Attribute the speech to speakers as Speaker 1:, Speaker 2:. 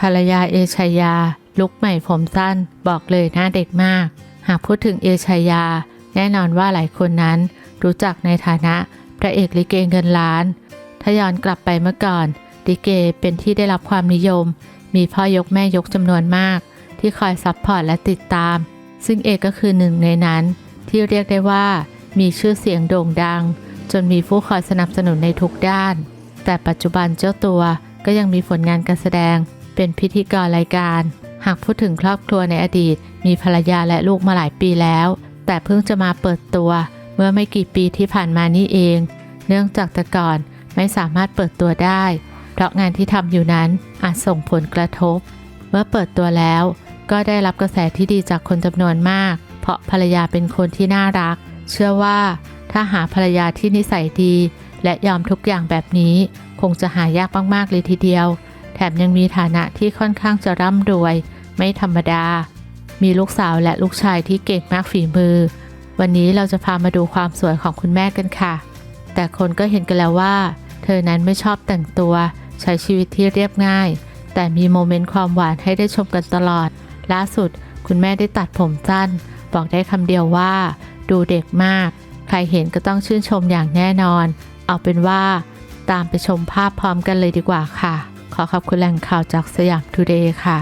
Speaker 1: ภรรยาเอชายา ลุกใหม่ผมสั้น บอกเลยหน้าเด็กมาก หากพูดถึงเอชายา แน่นอนว่าหลายคนนั้น รู้จักในฐานะพระเอกลิเกเงินล้าน ถ้าย้อนกลับไปเมื่อก่อน ลิเกเป็นที่ได้รับความนิยม มีพ่อยกแม่ยกจำนวนมาก ที่คอยซัพพอร์ตและติดตาม ซึ่งเอกก็คือหนึ่งในนั้น ที่เรียกได้ว่า มีชื่อเสียงโด่งดัง จนมีผู้คอยสนับสนุนในทุกด้าน แต่ปัจจุบันเจ้าตัวก็ยังมีผลงานการแสดง เป็นพิธีกรรายการ หากพูดถึงครอบครัวในอดีต มีภรรยาและลูกมาหลายปีแล้ว แต่เพิ่งจะมาเปิดตัว เมื่อไม่กี่ปีที่ผ่านมานี่เอง เนื่องจากแต่ก่อนไม่สามารถเปิดตัวได้ เพราะงานที่ทำอยู่นั้นอาจส่งผลกระทบ เมื่อเปิดตัวแล้ว ก็ได้รับกระแสที่ดีจากคนจำนวนมาก เพราะภรรยาเป็นคนที่น่ารัก เชื่อว่าถ้าหาภรรยาที่นิสัยดี และยอมทุกอย่างแบบนี้ คงจะหายากมากๆเลยทีเดียว แถมยังมีฐานะที่ค่อนข้างจะร่ำรวย ไม่ธรรมดา มีลูกสาวและลูกชายที่เก่งมากฝีมือ วันนี้เราจะพามาดูความสวยของคุณแม่กันค่ะ แต่คนก็เห็นกันแล้วว่า เธอนั้นไม่ชอบแต่งตัว ใช้ชีวิตที่เรียบง่าย แต่มีโมเมนต์ความหวานให้ได้ชมกันตลอด ล่าสุด คุณแม่ได้ตัดผมสั้น บอกได้คำเดียวว่า ดูเด็กมาก ใครเห็นก็ต้องชื่นชมอย่างแน่นอน เอาเป็นว่าตามไปชมภาพพร้อมกันเลยดีกว่าค่ะ ขอขอบคุณแหล่งข่าวจากสยามทูเดย์ค่ะ